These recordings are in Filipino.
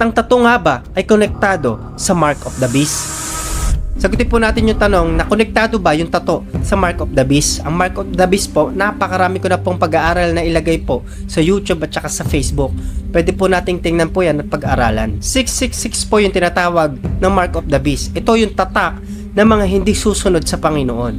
Tang tattoo nga ba ay konektado sa Mark of the Beast? Sagutin po natin yung tanong na konektado ba yung tato sa Mark of the Beast? Ang Mark of the Beast po, napakarami ko na pong pag-aaral na ilagay po sa YouTube at saka sa Facebook. Pwede po nating tingnan po yan at pag-aralan. 666 po yung tinatawag ng Mark of the Beast. Ito yung tatak ng mga hindi susunod sa Panginoon.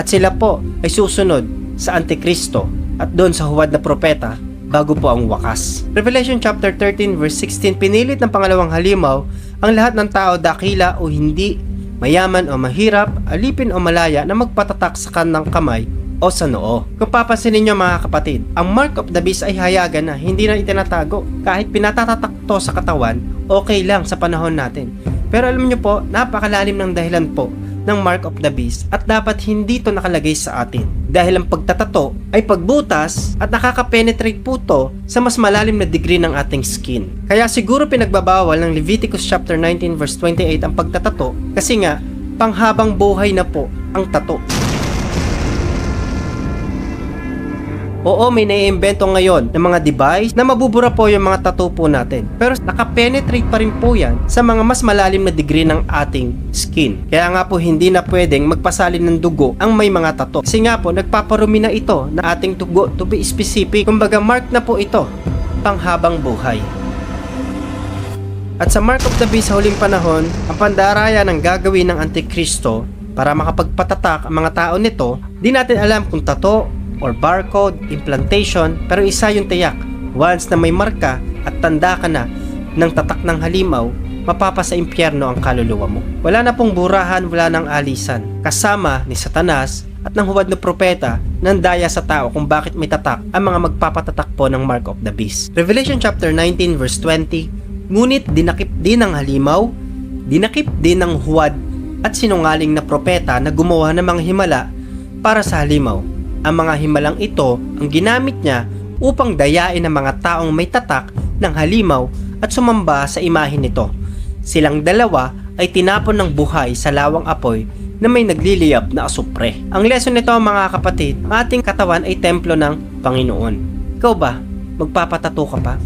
At sila po ay susunod sa Antikristo at doon sa huwad na propeta bago po ang wakas. Revelation chapter 13 verse 16 pinilit ng pangalawang halimaw ang lahat ng tao dakila o hindi mayaman o mahirap, alipin o malaya na magpatatak sa kanang kamay o sa noo. Kung papansin ninyo mga kapatid, ang mark of the beast ay hayagan na hindi na itinatago. Kahit pinatatatak to sa katawan, okay lang sa panahon natin. Pero alam nyo po, napakalalim ng dahilan po ng mark of the beast at dapat hindi to nakalagay sa atin. Dahil ang pagtatato ay pagbutas at nakaka-penetrate po to sa mas malalim na degree ng ating skin. Kaya siguro pinagbabawal ng Leviticus chapter 19 verse 28 ang pagtatato kasi nga panghabang buhay na po ang tato. Oo, may naiimbento ngayon ng mga device na mabubura po yung mga tattoo natin. Pero nakapenetrate pa rin po yan sa mga mas malalim na degree ng ating skin. Kaya nga po hindi na pwedeng magpasalin ng dugo ang may mga tattoo. Kasi nga po nagpaparumi na ito na ating dugo to be specific. Kumbaga mark na po ito panghabang buhay. At sa Mark of the Beast sa huling panahon, ang pandaraya ng gagawin ng Antikristo para makapagpatatak ang mga tao nito, di natin alam kung tato or barcode, implantation, pero isa yung tiyak. Once na may marka at tanda ka na ng tatak ng halimaw, mapapa sa impyerno ang kaluluwa mo. Wala na pong burahan, wala nang alisan. Kasama ni Satanas at ng huwad na propeta ng daya sa tao kung bakit may tatak ang mga magpapatatak po ng Mark of the Beast. Revelation chapter 19 verse 20 Ngunit dinakip din ng halimaw, dinakip din ng huwad at sinungaling na propeta na gumawa ng mga himala para sa halimaw. Ang mga himalang ito ang ginamit niya upang dayain ang mga taong may tatak ng halimaw at sumamba sa imahin nito. Silang dalawa ay tinapon ng buhay sa lawang apoy na may nagliliyab na asupre. Ang lesson nito mga kapatid, ang ating katawan ay templo ng Panginoon. Ikaw ba, magpapatato ka pa?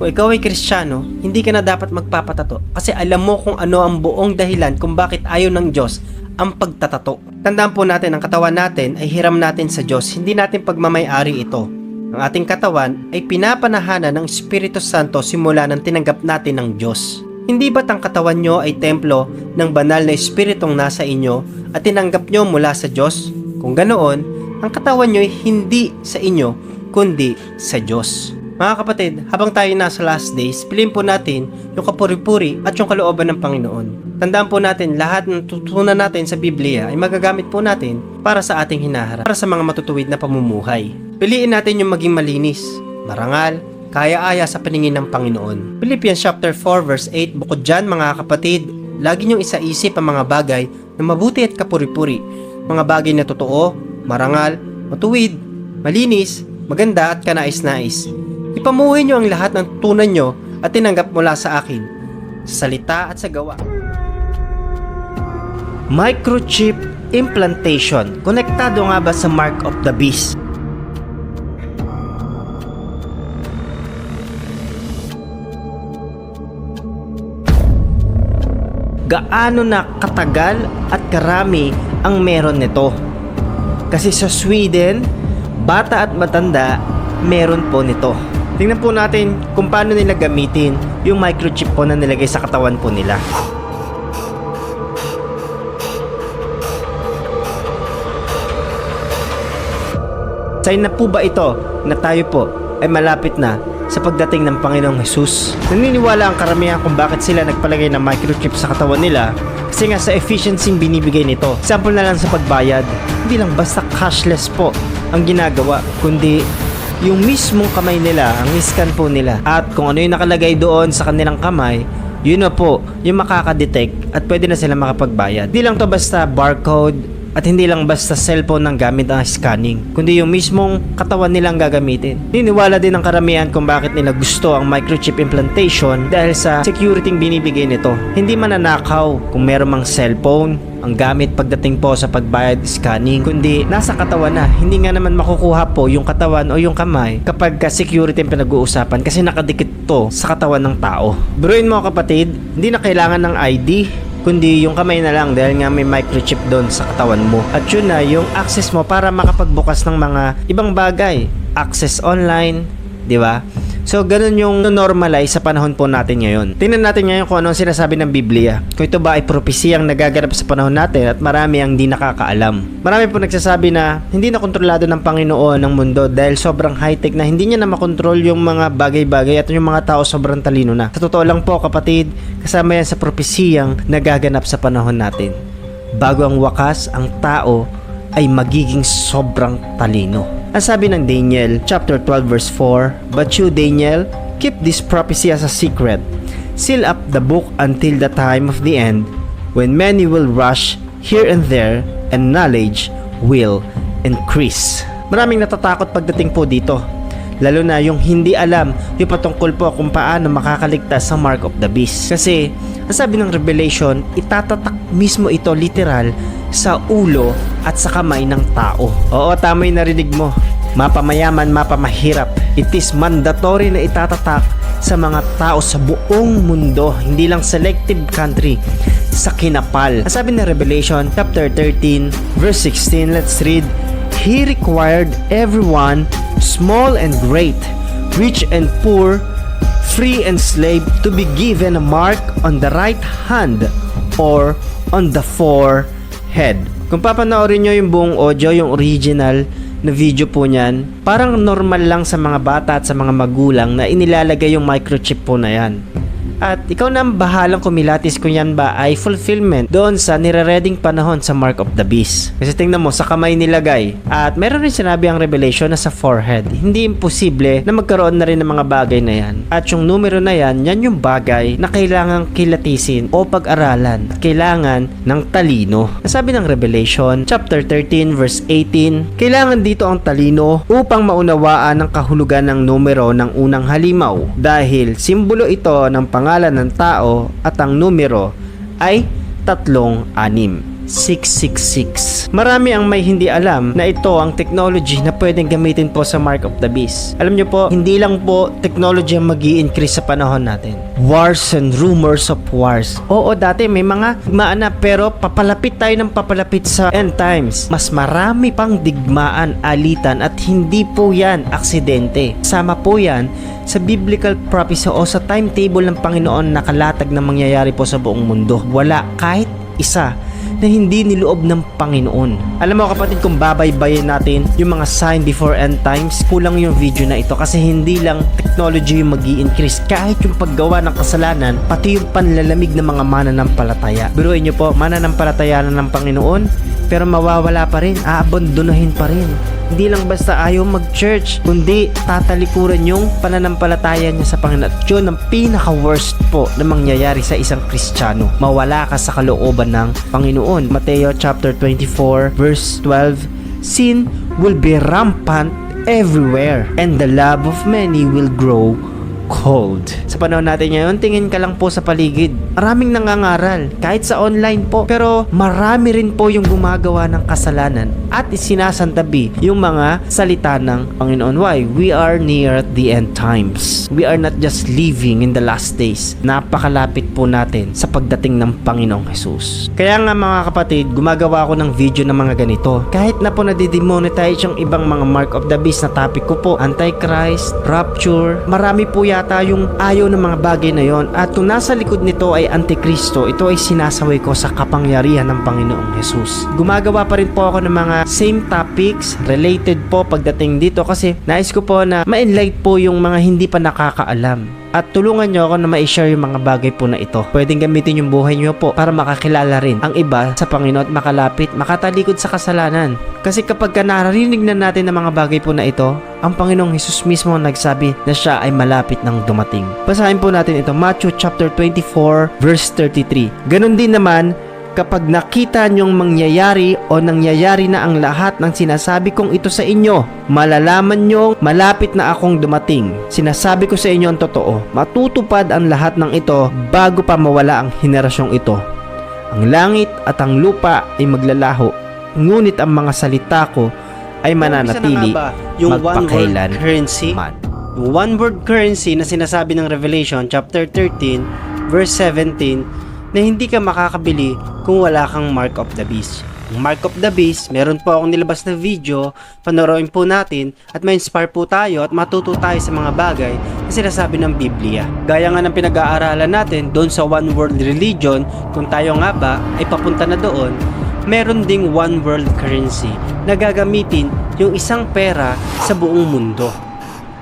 Kung ikaw ay kristyano, hindi ka na dapat magpapatato kasi alam mo kung ano ang buong dahilan kung bakit ayaw ng Diyos ang pagtatato. Tandaan po natin, ang katawan natin ay hiram natin sa Diyos, hindi natin pagmamayari ito. Ang ating katawan ay pinapanahanan ng Espiritu Santo simula nang tinanggap natin ng Diyos. Hindi ba't ang katawan nyo ay templo ng banal na Espiritong nasa inyo at tinanggap nyo mula sa Diyos? Kung ganoon, ang katawan nyo ay hindi sa inyo, kundi sa Diyos. Mga kapatid, habang tayo nasa last days, piliin po natin yung kapuri-puri at yung kalooban ng Panginoon. Tandaan po natin, lahat ng tutunan natin sa Biblia ay magagamit po natin para sa ating hinaharap, para sa mga matutuwid na pamumuhay. Piliin natin yung maging malinis, marangal, kaya-aya sa paningin ng Panginoon. Philippians chapter 4 verse 8, bukod dyan mga kapatid, lagi niyong isaisip ang mga bagay na mabuti at kapuri-puri, mga bagay na totoo, marangal, matuwid, malinis, maganda at kanais-nais. Ipamuhay niyo ang lahat ng tunan niyo at tinanggap mula sa akin, sa salita at sa gawa. Microchip implantation. Konektado nga ba sa Mark of the Beast? Gaano na katagal at karami ang meron nito? Kasi sa Sweden, bata at matanda, meron po nito. Tingnan po natin kung paano nila gamitin yung microchip po na nilagay sa katawan po nila. Sign na po ba ito na tayo po ay malapit na sa pagdating ng Panginoong Jesus? Naniniwala ang karamihan kung bakit sila nagpalagay ng microchip sa katawan nila kasi nga sa efficiency binibigay nito. Sample na lang sa pagbayad. Hindi lang basta cashless po ang ginagawa, kundi yung mismong kamay nila, ang iscan po nila. At kung ano yung nakalagay doon sa kanilang kamay, yun na po yung makakadetect at pwede na sila makapagbayad. Di lang to basta barcode, At hindi lang basta cellphone ang gamit ang scanning, kundi yung mismong katawan nilang gagamitin. Niniwala din ang karamihan kung bakit nila gusto ang microchip implantation dahil sa security binibigay nito. Hindi mananakaw kung meron mang cellphone, ang gamit pagdating po sa pagbayad scanning kundi nasa katawan na hindi nga naman makukuha po yung katawan o yung kamay kapag ka security ang pinag-uusapan kasi nakadikit to sa katawan ng tao Bruin mo kapatid hindi na kailangan ng ID kundi yung kamay na lang dahil nga may microchip doon sa katawan mo. At yun na yung access mo para makapagbukas ng mga ibang bagay. Access online di ba So, ganun yung normalize sa panahon po natin ngayon. Tingnan natin ngayon kung ano ang sinasabi ng Biblia. Kung ito ba ay propesiyang nagaganap sa panahon natin at marami ang di nakakaalam. Marami po nagsasabi na hindi na kontrolado ng Panginoon ang mundo dahil sobrang high-tech na hindi niya na makontrol yung mga bagay-bagay at yung mga tao sobrang talino na. Sa totoo lang po kapatid, kasama yan sa propesiyang nagaganap sa panahon natin. Bago ang wakas, ang tao ay magiging sobrang talino. Ang sabi ng Daniel chapter 12 verse 4, But you Daniel, keep this prophecy as a secret. Seal up the book until the time of the end, when many will rush here and there, and knowledge will increase. Maraming natatakot pagdating po dito. Lalo na yung hindi alam yung patungkol po kung paano makakaligtas sa Mark of the Beast. Kasi, ang sabi ng Revelation, itatatak mismo ito literal sa ulo at sa kamay ng tao. Oo, tama yung narinig mo. Mapamayaman, mapamahirap. It is mandatory na itatatak sa mga tao sa buong mundo, hindi lang selective country sa kinapal. Ang sabi ng Revelation chapter 13 verse 16, let's read, He required everyone, small and great, rich and poor, free and slave, to be given a mark on the right hand or on the forehead. Kung papanoorin nyo yung buong audio, yung original na video po niyan, parang normal lang sa mga bata at sa mga magulang na inilalagay yung microchip po na yan. At ikaw na ang bahalang kumilatis kung yan ba ay fulfillment doon sa nire-reading panahon sa Mark of the Beast. Kasi tingnan mo, sa kamay nilagay. At meron rin sinabi ang revelation na sa forehead. Hindi imposible na magkaroon na rin ng mga bagay na yan. At yung numero na yan, yan yung bagay na kailangang kilatisin o pag-aralan. Kailangan ng talino. Nasabi ng Revelation, chapter 13, verse 18, Kailangan dito ang talino upang maunawaan ang kahulugan ng numero ng unang halimaw dahil simbolo ito ng pangalan ng tao at ang numero ay tatlong anim. 666. Marami ang may hindi alam na ito ang technology na pwedeng gamitin po sa Mark of the Beast. Alam nyo po, hindi lang po technology ang mag increase sa panahon natin. Wars and rumors of wars. Oo, dati may mga digmaan na pero papalapit tayo ng papalapit sa end times. Mas marami pang digmaan, alitan at hindi po yan aksidente. Sama po yan sa biblical prophecy o sa timetable ng Panginoon na kalatag na mangyayari po sa buong mundo. Wala kahit isa na hindi niloob ng Panginoon. Alam mo kapatid kung babaybayin natin yung mga sign before end times, kulang yung video na ito kasi hindi lang technology yung mag increase kahit yung paggawa ng kasalanan, pati yung panlalamig ng mga mananampalataya. Biruin nyo po, mananampalataya na ng Panginoon, pero mawawala pa rin, aabandonahin pa rin. Hindi lang basta ayaw mag-church, kundi tatalikuran yung pananampalataya niya sa Panginoon. Yun ang pinaka-worst po na mangyayari sa isang Kristiyano. Mawala ka sa kalooban ng Panginoon. Mateo chapter 24 verse 12 Sin will be rampant everywhere and the love of many will grow cold. Sa panahon natin ngayon, tingin ka lang po sa paligid. Maraming nangangaral, kahit sa online po. Pero marami rin po yung gumagawa ng kasalanan at isinasantabi yung mga salita ng Panginoon. Why? We are near the end times. We are not just living in the last days. Napakalapit po natin sa pagdating ng Panginoong Jesus. Kaya nga mga kapatid, gumagawa ako ng video ng mga ganito. Kahit na po nadidemonetize yung ibang mga mark of the beast na topic ko po, Antichrist, Rapture, marami po yata yung ayaw ng mga bagay na yon. At kung nasa likod nito ay Antikristo, ito ay sinasaway ko sa kapangyarihan ng Panginoong Jesus. Gumagawa pa rin po ako ng mga same topics related po pagdating dito kasi nais ko po na ma-enlight po yung mga hindi pa nakakaalam at tulungan nyo ako na ma-share yung mga bagay po na ito. Pwedeng gamitin yung buhay nyo po para makakilala rin ang iba sa Panginoon at makalapit, makatalikod sa kasalanan. Kasi kapag ka naririnig na natin ng mga bagay po na ito, ang Panginoong Hesus mismo ang nagsabi na siya ay malapit ng dumating. Basahin po natin ito, Matthew chapter 24 verse 33. Ganon din naman, Kapag nakita niyong mangyayari o nangyayari na ang lahat ng sinasabi kong ito sa inyo, malalaman niyong malapit na akong dumating. Sinasabi ko sa inyo ang totoo, matutupad ang lahat ng ito bago pa mawala ang henerasyong ito. Ang langit at ang lupa ay maglalaho, ngunit ang mga salita ko ay mananatili yung one magpakailan currency man. yung one world currency na sinasabi ng Revelation chapter 13 verse 17 na hindi ka makakabili kung wala kang mark of the beast yung mark of the beast meron po akong nilabas na video panoorin po natin at ma-inspire po tayo at matuto tayo sa mga bagay na sinasabi ng Biblia gaya nga ng pinag-aaralan natin doon sa one world religion kung tayo nga ba ay papunta na doon meron ding one world currency na gagamitin yung isang pera sa buong mundo.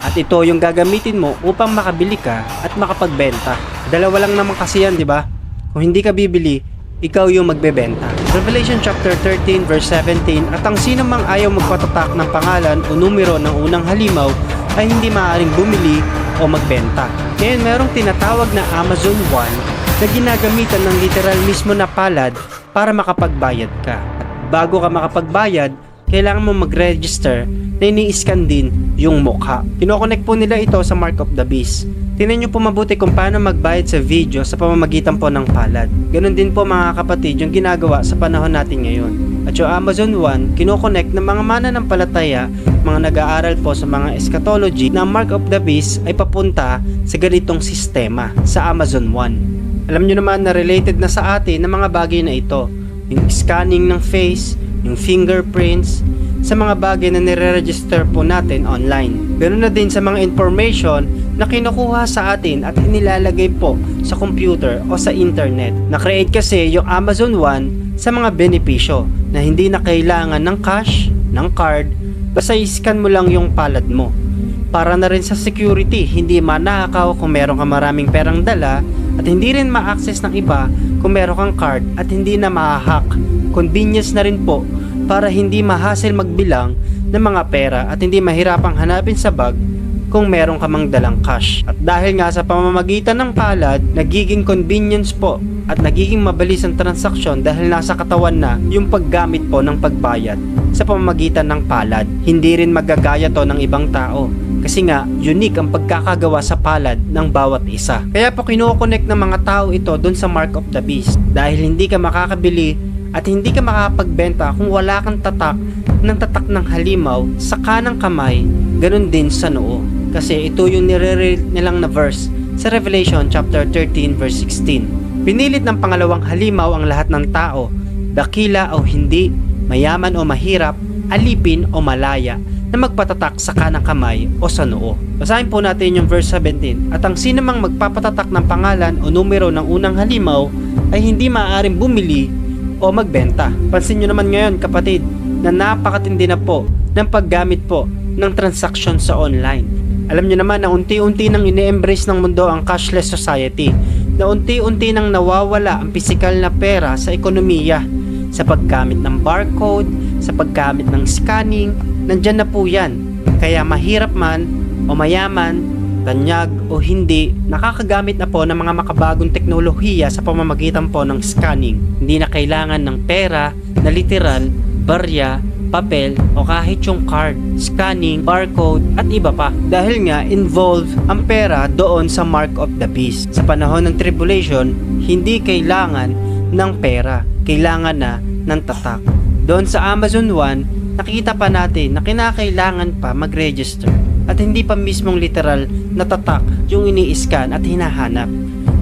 At ito yung gagamitin mo upang makabili ka at makapagbenta. Dalawa lang naman kasi yan, di ba? Kung hindi ka bibili, ikaw yung magbebenta. Revelation chapter 13 verse 17 At ang sino mang ayaw magpatatak ng pangalan o numero ng unang halimaw ay hindi maaaring bumili o magbenta. Ngayon merong tinatawag na Amazon One na ginagamitan ng literal mismo na palad para makapagbayad ka. At bago ka makapagbayad, kailangan mo mag-register na ini-scan din yung mukha. Kinokonek po nila ito sa Mark of the Beast. Tingnan nyo po mabuti kung paano magbayad sa video sa pamamagitan po ng palad. Ganon din po mga kapatid yung ginagawa sa panahon natin ngayon. At yung Amazon One, kinokonek ng mga mananampalataya, mga nag-aaral po sa mga eschatology na Mark of the Beast ay papunta sa ganitong sistema sa Amazon One. Alam nyo naman na related na sa atin ng mga bagay na ito. Yung scanning ng face, yung fingerprints, sa mga bagay na nire-register po natin online. Ganoon na din sa mga information na kinukuha sa atin at inilalagay po sa computer o sa internet. Na-create kasi yung Amazon One sa mga benepisyo na hindi na kailangan ng cash, ng card, basta i-scan mo lang yung palad mo. Para na rin sa security, hindi manakaw kung meron ka maraming perang dala at hindi rin ma-access ng iba kung meron kang card at hindi na ma-hack. Convenience na rin po para hindi mahassle magbilang ng mga pera at hindi mahirapang hanapin sa bag kung meron ka mang dalang cash. At dahil nga sa pamamagitan ng palad, nagiging convenience po at nagiging mabilis ang transaksyon dahil nasa katawan na yung paggamit po ng pagbayad sa pamamagitan ng palad. Hindi rin magagaya to ng ibang tao kasi nga unique ang pagkakagawa sa palad ng bawat isa. Kaya po kinukonek ng mga tao ito doon sa Mark of the Beast dahil hindi ka makakabili at hindi ka makapagbenta kung wala kang tatak ng tatak ng halimaw sa kanang kamay, ganun din sa noo. Kasi ito yung nire-rate nilang na verse sa Revelation chapter 13 verse 16. Pinilit ng pangalawang halimaw ang lahat ng tao, dakila o hindi, mayaman o mahirap, alipin o malaya, na magpatatak sa kanang kamay o sa noo. Basahin po natin yung verse 17. At ang sino mang magpapatatak ng pangalan o numero ng unang halimaw ay hindi maaaring bumili o magbenta. Pansin nyo naman ngayon kapatid na napakatindi na po ng paggamit po ng transaction sa online. Alam nyo naman na unti-unti nang ine-embrace ng mundo ang cashless society na unti-unti nang nawawala ang pisikal na pera sa ekonomiya sa paggamit ng barcode, sa paggamit ng scanning, nandyan na po yan. Kaya mahirap man o mayaman, tanyag o hindi, nakakagamit na po ng mga makabagong teknolohiya sa pamamagitan po ng scanning. Hindi na kailangan ng pera na literal, barya, papel o kahit yung card, scanning, barcode at iba pa. Dahil nga involve ang pera doon sa mark of the beast. Sa panahon ng tribulation, hindi kailangan ng pera, kailangan na ng tatak. Doon sa Amazon One, nakita pa natin na kinakailangan pa mag-register at hindi pa mismong literal na tatak yung ini-scan at hinahanap.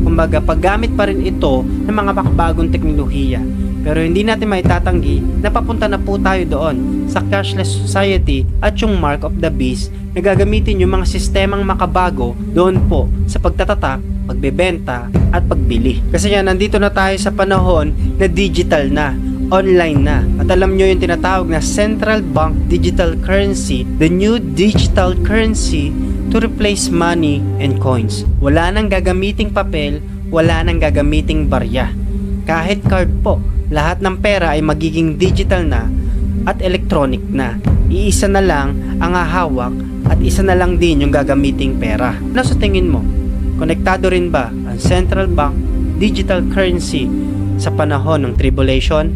Kumbaga, paggamit pa rin ito ng mga makabagong teknolohiya. Pero hindi natin maitatanggi na papunta na po tayo doon sa cashless society at yung mark of the beast na gagamitin yung mga sistemang makabago doon po sa pagtatatak, pagbebenta at pagbili. Kasi nga nandito na tayo sa panahon na digital na online na. At alam nyo yung tinatawag na central bank digital currency, the new digital currency to replace money and coins. Wala nang gagamiting papel, wala nang gagamiting barya. Kahit card po, lahat ng pera ay magiging digital na at electronic na. Iisa na lang ang hahawak at isa na lang din yung gagamiting pera. Ano sa tingin mo? Konektado rin ba ang central bank digital currency sa panahon ng tribulation?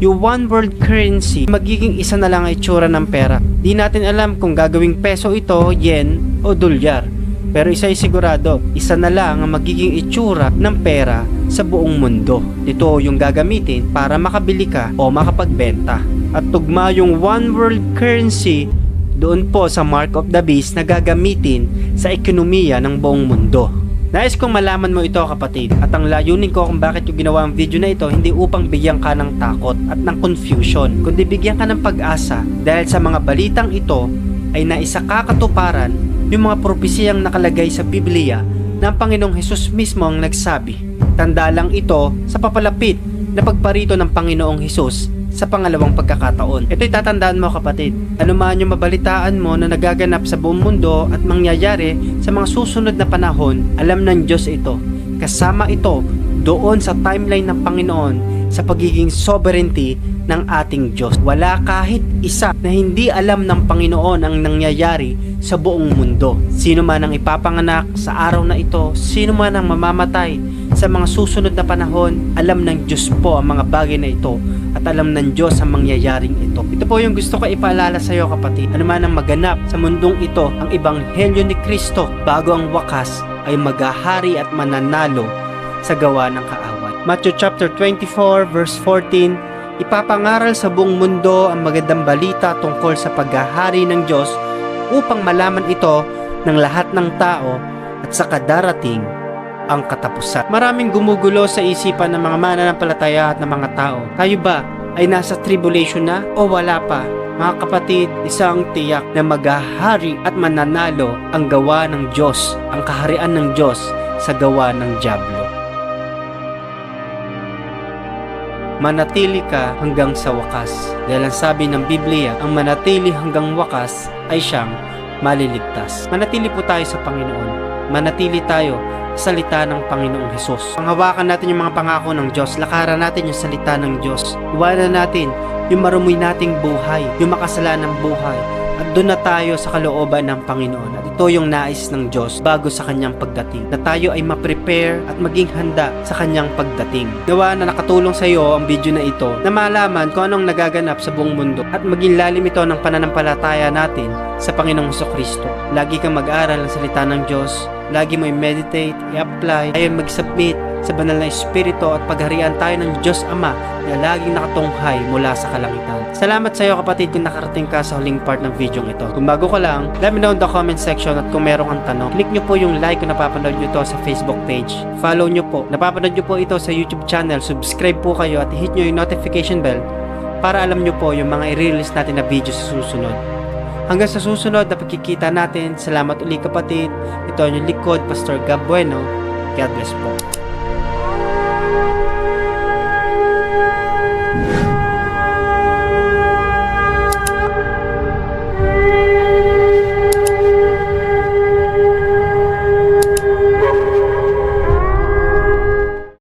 Yung one world currency, magiging isa na lang ang itsura ng pera. Di natin alam kung gagawing peso ito, yen o dolyar. Pero isa ay sigurado, isa na lang ang magiging itsura ng pera sa buong mundo. Ito yung gagamitin para makabili ka o makapagbenta. At tugma yung one world currency doon po sa Mark of the Beast na gagamitin sa ekonomiya ng buong mundo. Nais kong malaman mo ito kapatid at ang layunin ko kung bakit yung ginawa ang video na ito hindi upang bigyan ka ng takot at ng confusion kundi bigyan ka ng pag-asa dahil sa mga balitang ito ay naisa kakatuparan yung mga propesiyang nakalagay sa Biblia na ang Panginoong Hesus mismo ang nagsabi. Tanda lang ito sa papalapit na pagparito ng Panginoong Hesus sa pangalawang pagkakataon. Ito'y tatandaan mo kapatid. Ano man yung mabalitaan mo na nagaganap sa buong mundo at mangyayari sa mga susunod na panahon, alam ng Diyos ito. Kasama ito doon sa timeline ng Panginoon sa pagiging sovereignty ng ating Diyos. Wala kahit isa na hindi alam ng Panginoon ang nangyayari sa buong mundo. Sino man ang ipapanganak sa araw na ito, sino man ang mamamatay sa mga susunod na panahon, alam ng Diyos po ang mga bagay na ito at alam ng Diyos ang mangyayaring ito. Ito po yung gusto ko ipaalala sa iyo kapatid. Ano man ang maganap sa mundong ito, ang ebanghelyo ni Kristo bago ang wakas ay magahari at mananalo sa gawa ng kaaway. Matthew chapter 24 verse 14 Ipapangaral sa buong mundo ang magandang balita tungkol sa paghahari ng Diyos upang malaman ito ng lahat ng tao at sa kadarating ang katapusan. Maraming gumugulo sa isipan ng mga mananampalataya at ng mga tao. Tayo ba ay nasa tribulation na o wala pa? Mga kapatid, isang tiyak na maghahari at mananalo ang gawa ng Diyos, ang kaharian ng Diyos sa gawa ng Diablo. Manatili ka hanggang sa wakas. Dahil ang sabi ng Biblia, ang manatili hanggang wakas ay siyang maliligtas. Manatili po tayo sa Panginoon. Manatili tayo sa salita ng Panginoong Hesus. Panghawakan natin yung mga pangako ng Diyos. Lakaran natin yung salita ng Diyos. Iwanan natin yung marumi nating buhay, yung makasalanang buhay. At doon na tayo sa kalooban ng Panginoon. At ito yung nais ng Diyos bago sa kanyang pagdating. Na tayo ay ma-prepare at maging handa sa kanyang pagdating. Gawa na nakatulong sa iyo ang video na ito na malaman kung anong nagaganap sa buong mundo at maging lalim ito ng pananampalataya natin sa Panginoong Hesus Kristo. Lagi kang mag-aral ng salita ng Diyos. Lagi mo i-meditate, i-apply, ay mag-submit sa banal na espiritu at pagharian tayo ng Diyos Ama na laging nakatunghay mula sa kalangitan. Salamat sa iyo kapatid kung nakarating ka sa huling part ng video ito. Kung bago ka lang, let me know in the comment section at kung meron kang tanong, click nyo po yung like kung napapanood nyo ito sa Facebook page. Follow nyo po. Napapanood nyo po ito sa YouTube channel. Subscribe po kayo at hit nyo yung notification bell para alam nyo po yung mga i-release natin na video sa susunod. Hanggang sa susunod na pagkikita natin, salamat uli kapatid. Ito ang yung likod, Pastor Gab Bueno. God bless po.